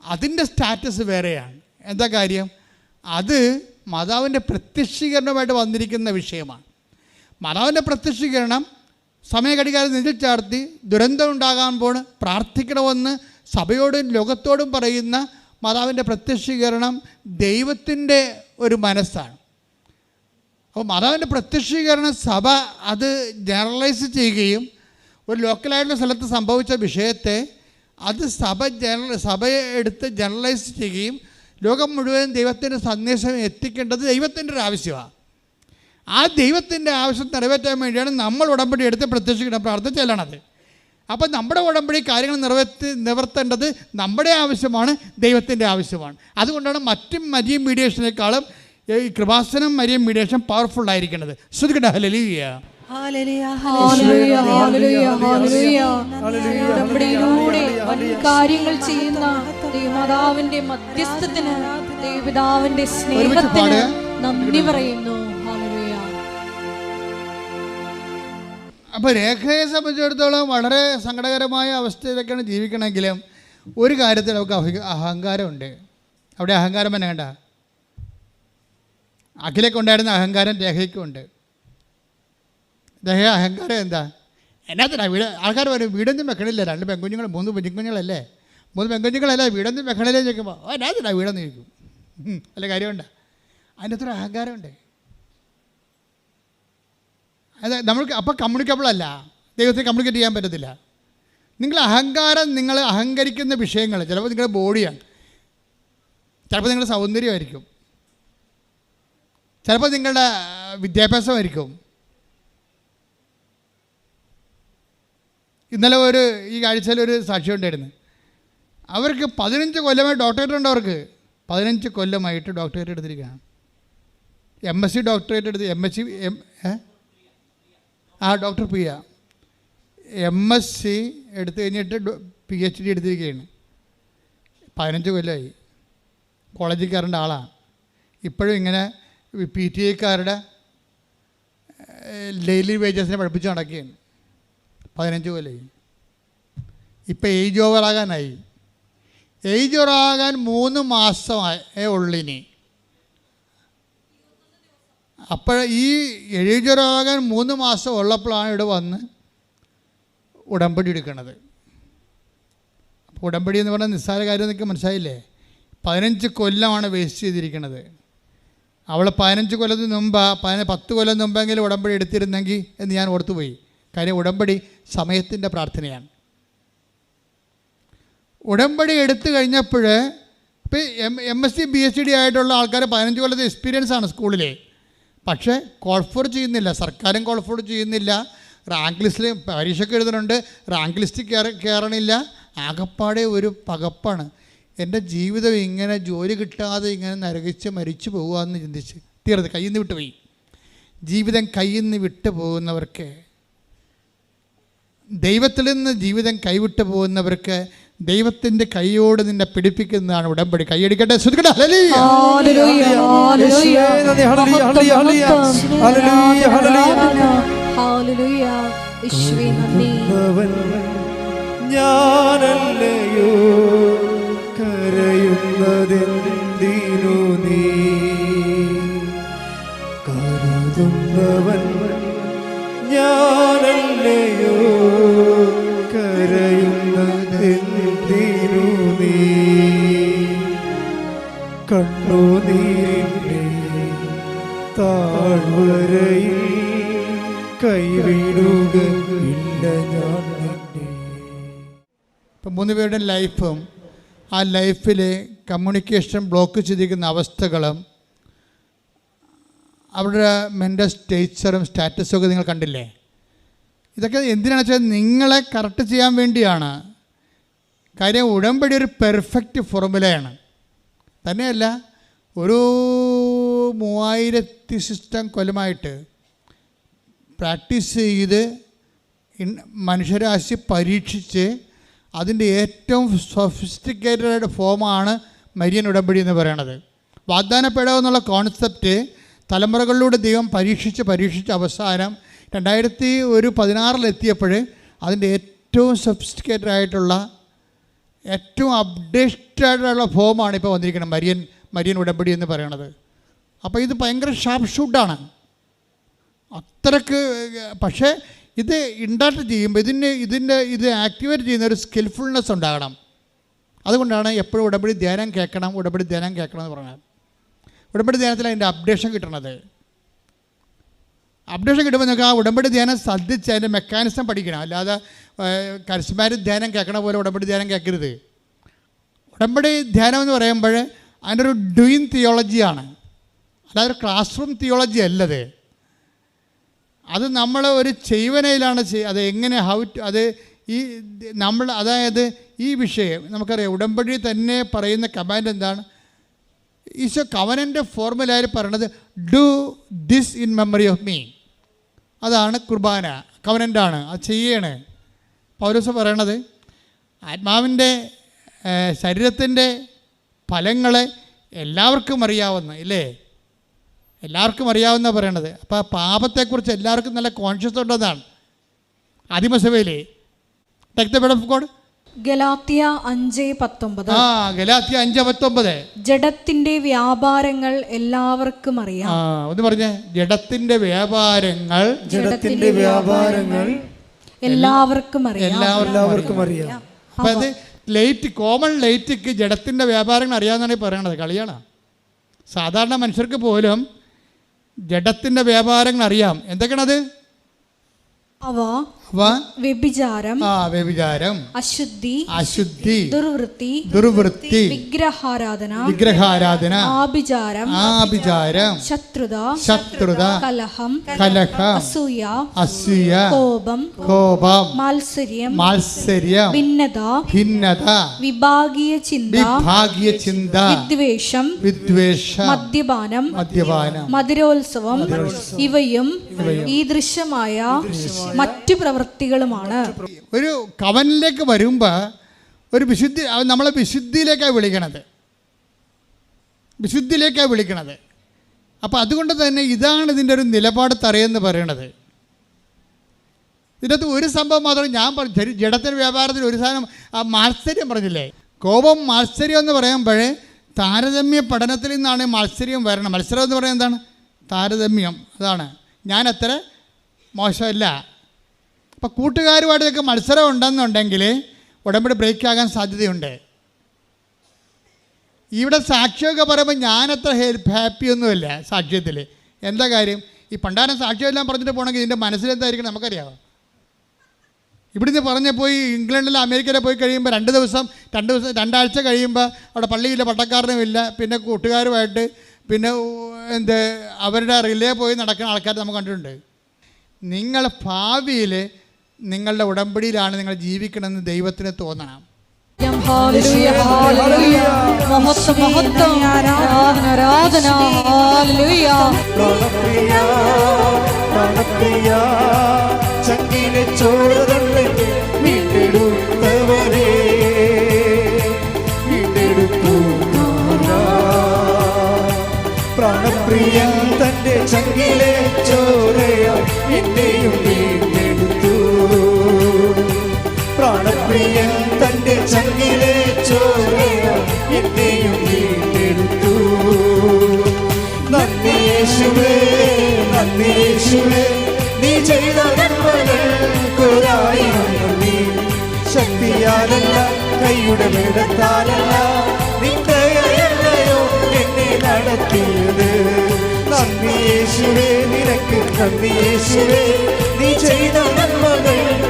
അതിന്റെ സ്റ്റാറ്റസ് വേറെയാണ്. എന്താ കാര്യം? അത് മാതാവിന്റെ പ്രത്യക്ഷീകരണമായിട്ട് വന്നിരിക്കുന്ന വിഷയമാണ്. മാതാവിന്റെ പ്രത്യക്ഷീകരണം സമയഘടികാരം നെഞ്ചിൽ ചാർത്തി ദുരന്തം ഉണ്ടാകാൻ പോണ് പ്രാർത്ഥിക്കണമെന്ന് സഭയോടും ലോകത്തോടും പറയുന്ന മാതാവിന്റെ പ്രത്യക്ഷീകരണം ദൈവത്തിന്റെ ഒരു മനസ്സാണ്. അപ്പോൾ മാതാവിന്റെ പ്രത്യക്ഷീകരണം സഭ അത് ജനറലൈസ് ചെയ്യുകയും ഒരു ലോക്കലായിട്ടുള്ള സ്ഥലത്ത് സംഭവിച്ച വിഷയത്തെ അത് സഭ ജനറൽ സഭയെ എടുത്ത് ജനറലൈസ് ചെയ്യുകയും ലോകം മുഴുവൻ ദൈവത്തിന്റെ സന്ദേശം എത്തിക്കേണ്ടത് ദൈവത്തിന്റെ ഒരു ആവശ്യമാണ്. ആ ദൈവത്തിന്റെ ആവശ്യം നിറവേറ്റാൻ വേണ്ടിയാണ് നമ്മൾ ഉടമ്പടി എടുത്ത് പ്രത്യക്ഷിക്കുന്ന പ്രാർത്ഥന ചെല്ലണത്. അപ്പം നമ്മുടെ ഉടമ്പടി കാര്യങ്ങൾ നിറവേറ്റി നിവർത്തേണ്ടത് നമ്മുടെ ആവശ്യമാണ് ദൈവത്തിന്റെ ആവശ്യമാണ്. അതുകൊണ്ടാണ് മറ്റ് മരിയം മീഡിയേഷനേക്കാളും ഈ കൃപാസനം മരിയം മീഡിയേഷൻ പവർഫുൾ ആയിരിക്കുന്നത്. ശ്രുതികട hallelujah hallelujah, hallelujah, hallelujah, hallelujah. Hallelujah. ഉടമ്പടിയിലൂടെ കാര്യങ്ങൾ ചെയ്യുന്ന ദൈവമാതാവിന്റെ മധ്യസ്ഥത്തിന് ദൈവപിതാവിന്റെ സ്നേഹത്തിന്. നന്ദി പറയുന്നു. അപ്പോൾ രേഖയെ സംബന്ധിച്ചിടത്തോളം വളരെ സങ്കടകരമായ അവസ്ഥയിലൊക്കെയാണ് ജീവിക്കണമെങ്കിലും ഒരു കാര്യത്തിൽ അവർക്ക് അഹ അഹങ്കാരമുണ്ട്. അവിടെ അഹങ്കാരം തന്നെ കണ്ട? അഖിലേക്ക് ഉണ്ടായിരുന്ന അഹങ്കാരം രേഖയ്ക്കും ഉണ്ട്. രേഖ അഹങ്കാരം എന്താ? എന്നാത്തിനാ വീട് ആൾക്കാർ പറയും വീടൊന്നും വെക്കണില്ല. രണ്ട് പെൺകുഞ്ഞുങ്ങൾ മൂന്ന് പെൺകുഞ്ഞുങ്ങളല്ലേ മൂന്ന് പെൺകുഞ്ഞുങ്ങളല്ലേ വീടൊന്നും വെക്കണില്ലേ ചോദിക്കുമ്പോൾ എന്നാത്തിനാ വീടെന്ന് ചോദിക്കും? അല്ല കാര്യമുണ്ട്? അത്ര അഹങ്കാരമുണ്ട്. അത് നമ്മൾക്ക് അപ്പോൾ കമ്മ്യൂണിക്കബിൾ അല്ല. ദൈവത്തിന് കമ്മ്യൂണിക്കേറ്റ് ചെയ്യാൻ പറ്റത്തില്ല. നിങ്ങൾ അഹങ്കാരം നിങ്ങൾ അഹങ്കരിക്കുന്ന വിഷയങ്ങൾ ചിലപ്പോൾ നിങ്ങളുടെ ബോഡിയാണ് ചിലപ്പോൾ നിങ്ങളുടെ സൗന്ദര്യമായിരിക്കും ചിലപ്പോൾ നിങ്ങളുടെ വിദ്യാഭ്യാസമായിരിക്കും ഇന്നലെ ഒരു ഈ കാഴ്ചയിൽ ഒരു സാക്ഷി ഉണ്ടായിരുന്നു. അവർക്ക് പതിനഞ്ച് കൊല്ലമായി ഡോക്ടറേറ്റ് ഉണ്ട് അവർക്ക്. പതിനഞ്ച് കൊല്ലമായിട്ട് ഡോക്ടറേറ്റ് എടുത്തിരിക്കുകയാണ്. എം എസ് സി ഡോക്ടറേറ്റ് എടുത്ത് എം എസ് സി എം ആ doctor Priya M. S C എടുത്തു കഴിഞ്ഞിട്ട് പി എച്ച് ഡി എടുത്തിരിക്കുകയാണ്. പതിനഞ്ച് കൊല്ലമായി കോളേജിൽ കയറേണ്ട ആളാണ് ഇപ്പോഴും ഇങ്ങനെ പി ടി ഐക്കാരുടെ ഡെയിലി വേജസിനെ പഠിപ്പിച്ച് നടക്കുകയാണ്. പതിനഞ്ച് കൊല്ലമായി ഇപ്പം ഏജ് ഓവറാകാനായി. ഏജ് ഓവറാകാൻ മൂന്ന് മാസമേ ഉള്ളിനി. അപ്പോൾ ഈ എഴുചുറാകാൻ മൂന്ന് മാസം ഉള്ളപ്പോഴാണ് ഇവിടെ വന്ന് ഉടമ്പടി എടുക്കുന്നത്. അപ്പോൾ ഉടമ്പടി എന്ന് പറഞ്ഞാൽ നിസ്സാര കാര്യം എന്നൊക്കെ മനസ്സിലായില്ലേ? പതിനഞ്ച് കൊല്ലമാണ് വേസ്റ്റ് ചെയ്തിരിക്കുന്നത്. അവൾ പതിനഞ്ച് കൊല്ലത്തിന് മുമ്പ് പതിന പത്ത് കൊല്ലം മുമ്പെങ്കിലും ഉടമ്പടി എടുത്തിരുന്നെങ്കിൽ എന്ന് ഞാൻ ഓർത്തുപോയി. കാര്യം ഉടമ്പടി സമയത്തിന്റെ പ്രാർത്ഥനയാണ്. ഉടമ്പടി എടുത്തു കഴിഞ്ഞപ്പോൾ ഇപ്പോൾ M M S C B S C D ആയിട്ടുള്ള ആൾക്കാർ പതിനഞ്ച് കൊല്ലത്തെ എക്സ്പീരിയൻസ് ആണ് സ്കൂളിലെ. പക്ഷേ കോൾഫോർ ചെയ്യുന്നില്ല. സർക്കാരും കോൾഫോർ ചെയ്യുന്നില്ല. റാങ്ക് ലിസ്റ്റിൽ പരീക്ഷയ്ക്ക് എഴുതുന്നുണ്ട്. റാങ്ക് ലിസ്റ്റ് കയറി കയറണില്ല. ആകപ്പാടെ ഒരു പകപ്പാണ്. എന്റെ ജീവിതം ഇങ്ങനെ ജോലി കിട്ടാതെ ഇങ്ങനെ നരകിച്ച് മരിച്ചു പോകുകയെന്ന് ചിന്തിച്ച് തീർത്ത് കയ്യിൽ നിന്ന് വിട്ടുപോയി ജീവിതം കയ്യിൽ നിന്ന് വിട്ടു പോകുന്നവർക്ക് ദൈവത്തിൽ നിന്ന് ജീവിതം കൈവിട്ടു പോകുന്നവർക്ക് ദൈവത്തിന്റെ കൈയോട് നിന്നെ പിടിപ്പിക്കുന്നതാണ് ഉടമ്പടി. കൈയടിക്കട്ടെ ഞാനല്ലയോ? കരയുന്നതെന്തിനു നീ? കരുതുന്നവൻ ഞാനല്ലയോ താഴ്വരയിൽ ഞാൻ ഇപ്പം മൂന്ന് പേരുടെ ലൈഫും ആ ലൈഫിലെ കമ്മ്യൂണിക്കേഷൻ ബ്ലോക്ക് ചെയ്തിരിക്കുന്ന അവസ്ഥകളും അവരുടെ മെന്റൽ സ്റ്റേച്ചറും സ്റ്റാറ്റസും ഒക്കെ നിങ്ങൾ കണ്ടില്ലേ? ഇതൊക്കെ എന്തിനാണെന്ന് വെച്ചാൽ നിങ്ങളെ കറക്റ്റ് ചെയ്യാൻ വേണ്ടിയാണ്. കാര്യം ഉടമ്പടി ഒരു പെർഫെക്റ്റ് ഫോർമുലയാണ് തന്നെയല്ല ഒരു മൂവായിരത്തി സിസ്റ്റം കൊല്ലമായിട്ട് പ്രാക്ടീസ് ചെയ്ത് മനുഷ്യരാശി പരീക്ഷിച്ച് അതിന്റെ ഏറ്റവും സൊഫിസ്റ്റിക്കേറ്റഡ് ഫോമാണ് മരിയൻ ഉടമ്പടി എന്ന് പറയുന്നത് വാഗ്ദാനപ്പെടുക എന്നുള്ള കോൺസെപ്റ്റ് തലമുറകളിലൂടെ ദൈവം പരീക്ഷിച്ച് പരീക്ഷിച്ച് അവസാനം രണ്ടായിരത്തി ഒരു പതിനാറിലെത്തിയപ്പോൾ അതിന്റെ ഏറ്റവും സൊഫിസ്റ്റിക്കേറ്റഡ് ആയിട്ടുള്ള ഏറ്റവും അപ്ഡേറ്റഡ് ആയിട്ടുള്ള ഫോമാണ് ഇപ്പോൾ വന്നിരിക്കുന്നത്. മരിയൻ മരിയൻ ഉടമ്പടി എന്ന് പറയണത്. അപ്പോൾ ഇത് ഭയങ്കര ഷാർപ്പ് ഷൂട്ടാണ് അത്രയ്ക്ക് പക്ഷേ ഇത് ഇൻഡാക്ട് ചെയ്യുമ്പോൾ ഇതിന് ഇതിന്റെ ഇത് ആക്ടിവേറ്റ് ചെയ്യുന്ന ഒരു സ്കിൽഫുൾനെസ് ഉണ്ടാകണം. അതുകൊണ്ടാണ് എപ്പോഴും ഉടമ്പടി ധ്യാനം കേൾക്കണം ഉടമ്പടി ധ്യാനം കേൾക്കണം എന്ന് പറയുന്നത് ഉടമ്പടി ധ്യാനത്തിൽ അതിന്റെ അപ്ഡേഷൻ കിട്ടണത്. അപ്ഡേഷൻ കിട്ടുമ്പോൾ നിങ്ങൾക്ക് ആ ഉടമ്പടി ധ്യാനം ശ്രദ്ധിച്ച് അതിന്റെ മെക്കാനിസം പഠിക്കണം. അല്ലാതെ കരസ്മാരി ധ്യാനം കേൾക്കണ പോലെ ഉടമ്പടി ധ്യാനം കേൾക്കരുത്. ഉടമ്പടി ധ്യാനം എന്ന് പറയുമ്പോൾ അതിന്റെ ഒരു ഡുയിൻ തിയോളജിയാണ് അല്ലാതെ ഒരു ക്ലാസ് റൂം തിയോളജി അല്ലത്. അത് നമ്മൾ ഒരു ചെയ്വനയിലാണ് ചെയ് അത് എങ്ങനെ ഹൗ അത് ഈ നമ്മൾ അതായത് ഈ വിഷയം നമുക്കറിയാം ഉടമ്പടി തന്നെ പറയുന്ന കമാൻഡ് എന്താണ്? ഈശോ കവനന്റെ ഫോർമുലയിൽ പറയണത് do this in memory of me അതാണ് കുർബാന കവനന്റാണ് അത് ചെയ്യണേ. പൗരസ് പറയണത് ആത്മാവിന്റെ ശരീരത്തിന്റെ ഫലങ്ങളെ എല്ലാവർക്കും അറിയാവുന്ന ഇല്ലേ? എല്ലാവർക്കും അറിയാവുന്ന പറയണത്. അപ്പോൾ പാപത്തെക്കുറിച്ച് എല്ലാവർക്കും നല്ല കോൺഷ്യസ് ഉള്ളതാണ് ആദിമസഭയിലേ take the bed of God Galatia അഞ്ച് പത്തൊമ്പത്. ആ ഗലാത്യ അഞ്ച് പത്തൊമ്പത്. ജഡത്തിന്റെ വ്യാപാരങ്ങൾ എല്ലാവർക്കും അറിയാം. ആ ഒന്ന് പറഞ്ഞേ. ജഡത്തിന്റെ വ്യാപാരങ്ങൾ ജഡത്തിന്റെ വ്യാപാരങ്ങൾ എല്ലാവർക്കും അറിയാം. എല്ലാവർക്കും അറിയാം. അപ്പൊ അത് ലൈറ്റ് കോമൺ ലൈറ്റിക്ക് ജഡത്തിന്റെ വ്യാപാരങ്ങൾ അറിയാമെന്നാണ് പറയണത്. കളിയാണ്. സാധാരണ മനുഷ്യർക്ക് പോലും ജഡത്തിന്റെ വ്യാപാരങ്ങൾ അറിയാം. എന്തൊക്കെയാണത്? അവ വ്യഭിചാരം ആ വ്യഭിചാരം അശുദ്ധി അശുദ്ധി ദുർവൃത്തി ദുർവൃത്തി വിഗ്രഹാരാധന വിഗ്രഹാരാധന ആഭിചാരം ആഭിചാരം ശത്രുത ശത്രുത കലഹം കലഹം അസൂയ അസൂയ കോപം കോപം മാത്സര്യം മാത്സര്യം ഭിന്നത ഭിന്നത വിഭാഗീയ ചിന്ത വിഭാഗീയ ചിന്ത വിദ്വേഷം വിദ്വേഷം മദ്യപാനം മദ്യപാനം മധുരോത്സവം ഇവയും ഈ ദൃശ്യമായ മറ്റു പ്രവൃത്തികളുമാണ്. ഒരു കവനിലേക്ക് വരുമ്പോൾ ഒരു വിശുദ്ധി നമ്മളെ വിശുദ്ധിയിലേക്കാണ് വിളിക്കണത്. വിശുദ്ധിയിലേക്കാണ് വിളിക്കണത്. അപ്പോൾ അതുകൊണ്ട് തന്നെ ഇതാണ് ഇതിന്റെ ഒരു നിലപാട് തറയെന്ന് പറയണത്. ഇതിനകത്ത് ഒരു സംഭവം മാത്രം ഞാൻ പറഞ്ഞു ജഡത്തിന് വ്യാപാരത്തിൽ ഒരു സാധനം ആ മാത്സര്യം പറഞ്ഞില്ലേ? കോപം മാത്സര്യം എന്ന് പറയുമ്പോഴേ താരതമ്യ പഠനത്തിൽ നിന്നാണ് മത്സര്യം വരണം മത്സരം എന്ന് പറയുന്നത് എന്താണ്? താരതമ്യം. അതാണ്. ഞാൻ അത്ര മോശമല്ല. അപ്പോൾ കൂട്ടുകാരുമായിട്ടൊക്കെ മത്സരം ഉണ്ടെന്നുണ്ടെങ്കിൽ ഉടമ്പടി ബ്രേക്ക് ആകാൻ സാധ്യതയുണ്ട്. ഇവിടെ സാക്ഷ്യമൊക്കെ പറയുമ്പോൾ ഞാനത്ര ഹെൽപ്പ് ഹാപ്പി ഒന്നുമില്ല സാക്ഷ്യത്തിൽ എന്താ കാര്യം? ഈ പണ്ടാരം സാക്ഷ്യമെല്ലാം പറഞ്ഞിട്ട് പോകണമെങ്കിൽ ഇതിന്റെ മനസ്സിലെന്തായിരിക്കണം നമുക്കറിയാമോ ഇവിടുന്ന് പറഞ്ഞ് പോയി ഇംഗ്ലണ്ടിൽ അമേരിക്കയിൽ പോയി കഴിയുമ്പോൾ രണ്ട് ദിവസം രണ്ട് ദിവസം രണ്ടാഴ്ച കഴിയുമ്പോൾ അവിടെ പള്ളിയില്ല പട്ടക്കാരനുമില്ല പിന്നെ കൂട്ടുകാരുമായിട്ട് പിന്നെ എന്ത് അവരുടെ റിലേ പോയി നടക്കുന്ന ആൾക്കാർ നമുക്ക് കണ്ടിട്ടുണ്ട്. നിങ്ങൾ ഭാവിയിൽ നിങ്ങളുടെ ഉടമ്പടിയിലാണ് നിങ്ങൾ ജീവിക്കണമെന്ന് ദൈവത്തിന് തോന്നണം. പ്രാണപ്രിയ പ്രാണപ്രിയ ചങ്കിലെ ചോരതള്ളി വീണ്ടെടുത്തവരെ വീണ്ടെടുത്തു നാഥാ. പ്രാണപ്രിയൻ തന്റെ ചങ്കിലെ ചോരയ എന്നെയും പ്രാണപ്രിയൻ തന്റെ ചങ്ങിലെ ചോരയ എന്നെയും വീണ്ടെടുത്തു. നന്ദി യേശുവേ നന്ദി യേശുവേ നീ ചെയ്ത നന്മകൾക്കൊരായിരം നന്ദി. ശക്തിയാലല്ല കൈയുടെ മേടത്താലല്ല നിന്റെ അല്ലയോ എന്നെ നടത്തിയത്. നന്ദി യേശുവേ നിനക്ക് നന്ദി യേശുവേ നീ ചെയ്ത നന്മകൾക്കൊരായിരം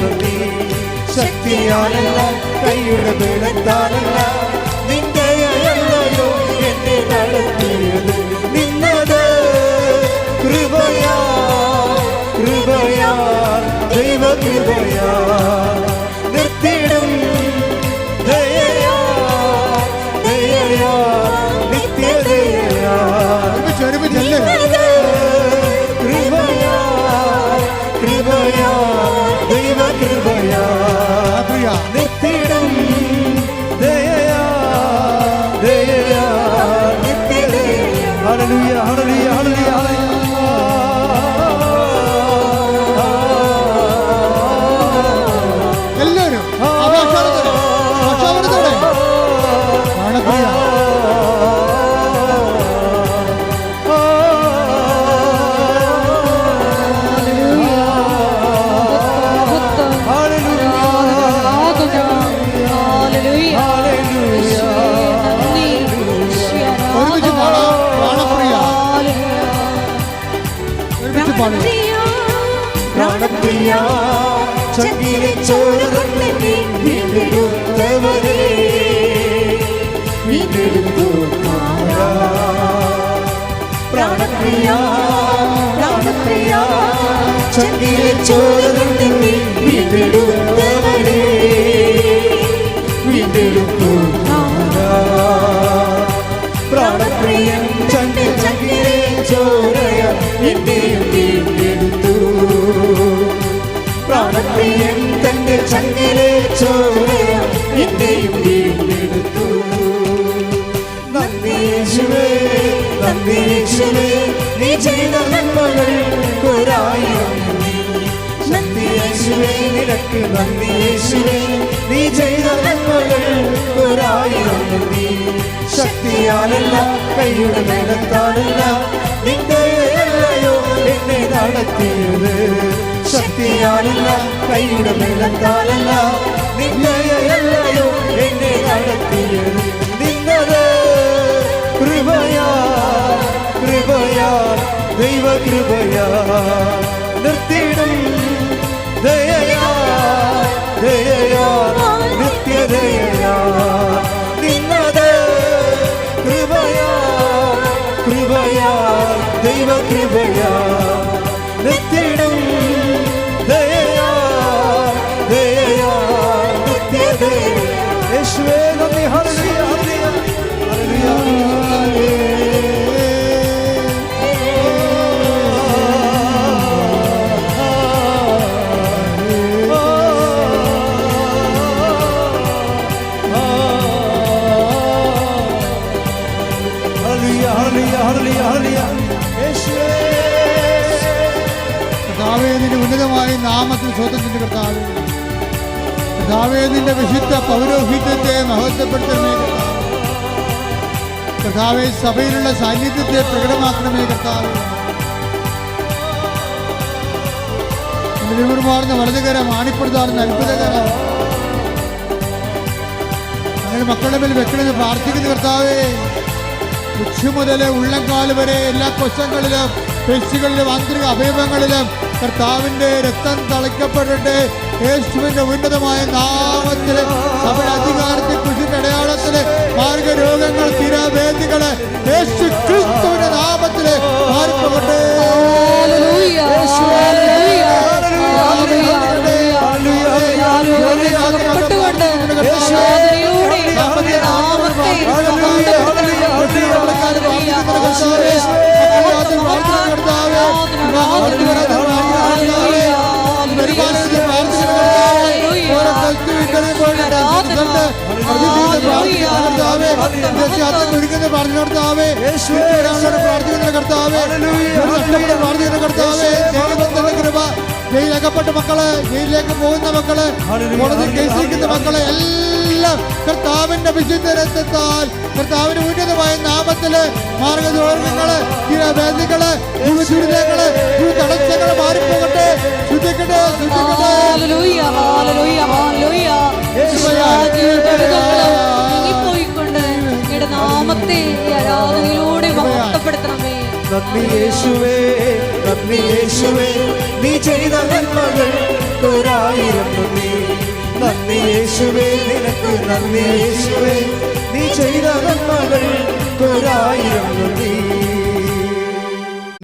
നന്ദി. ശക്തിയാലല്ല കൈയുടെ ബലത്താലല്ല നിന്റെ അല്ലയോ എന്നെ നടത്തിയത് നിന്നത്. കൃപയാ കൃപയാ ദൈവ കൃപയാ ചങ്കിലെ ചോറുകൊണ്ട് വീണ്ടെടുത്തവരെ വീണ്ടെടുത്തു കാരാ. പ്രാണപ്രിയൻ ചങ്കി ചങ്കിലെ ചോരയ എന്നെയും വീണ്ടെടുത്തു പ്രാണപ്രിയൻ തന്റെ ചങ്കിലെ ചോരയ എന്നെയും വീണ്ടെടുത്തു നന്ദി യേശുവേ നന്ദി യേശുവേ നീ ചെയ്ത നന്ദി യേശുവേ നിനക്ക് നന്ദി യേശുവേ നീ ചെയ്ത നന്മകൾ ഒരായിരം നന്ദി ശക്തിയാലല്ല കൈയുടെ മേലത്താലല്ല നിന്റെയല്ലയോ എന്നെ നടത്തിയത് ശക്തിയാലല്ല കൈയുടെ മേലത്താലല്ല നിന്റെയല്ലയോ എന്നെ നടത്തിയത് നിന്നത് കൃപയാ കൃപയാ ദൈവ കൃപയാ നാമത്തിൽ സ്വതന്ത്രത്തിന്റെ കർത്താവ്. കർത്താവേ വിശുദ്ധ പൗരോഹിത്യത്തെ മഹത്വപ്പെടുത്തണമേ കർത്താവെ. സഭയിലുള്ള സാന്നിധ്യത്തെ പ്രകടമാക്കണമേ കർത്താവ്. നിലവിടുമാർന്ന വലതുകരം ആണിപ്പെടുത്താറുന്ന അത്ഭുതകരം. അങ്ങനെ മക്കളുടെ മേൽ വെക്കണമെന്ന് പ്രാർത്ഥിക്കുന്ന കർത്താവേ. ഉച്ച മുതൽ ഉള്ളംകാൽ വരെ എല്ലാ കൊച്ചങ്ങളിലും പെച്ചുകളിലും ആന്തരിക അവയവങ്ങളിലും കർത്താവിന്റെ രക്തം തളിക്കപ്പെടട്ടെ യേശുവിന്റെ ഉന്നതമായ നാമത്തിൽ അവരുടെ അധികാരത്തിൽ കൃഷിന്റെ അടയാളത്തിൽ മാർഗരോഗങ്ങൾ തീരാവേദികൾ യേശു ക്രിസ്തുവിന്റെ നാമത്തിൽ മാറിപ്പോകട്ടെ നമ്മുടെ നാമത്തെ ജയിലകപ്പെട്ട മക്കൾ ജയിലിലേക്ക് പോകുന്ന മക്കൾ കോടതി കേസിരിക്കുന്ന മക്കളെ എല്ലാം കർത്താവിന്റെ വിശുദ്ധ രക്തത്താൽ കർത്താവിന്റെ ഉന്നതമായ നാമത്തിൽ മാർഗദോഷങ്ങൾ വേദികൾ ദുരിതങ്ങൾ തടസ്സങ്ങൾ മാറിപ്പോകട്ടെ. ശുദ്ധിക്കട്ടെ നാമത്തെ ആരാധനയിലൂടെ മഹത്വപ്പെടുത്തണമേ. നന്ദി യേശുവേ നന്ദി യേശുവേ. നീ ചെയ്ത നന്മകൾ ഒരായിരം നന്ദി. നന്ദി യേശുവേ നിനക്ക് നന്ദി യേശുവേ. നീ ചെയ്ത നന്മകൾ ഒരായിരം നന്ദി.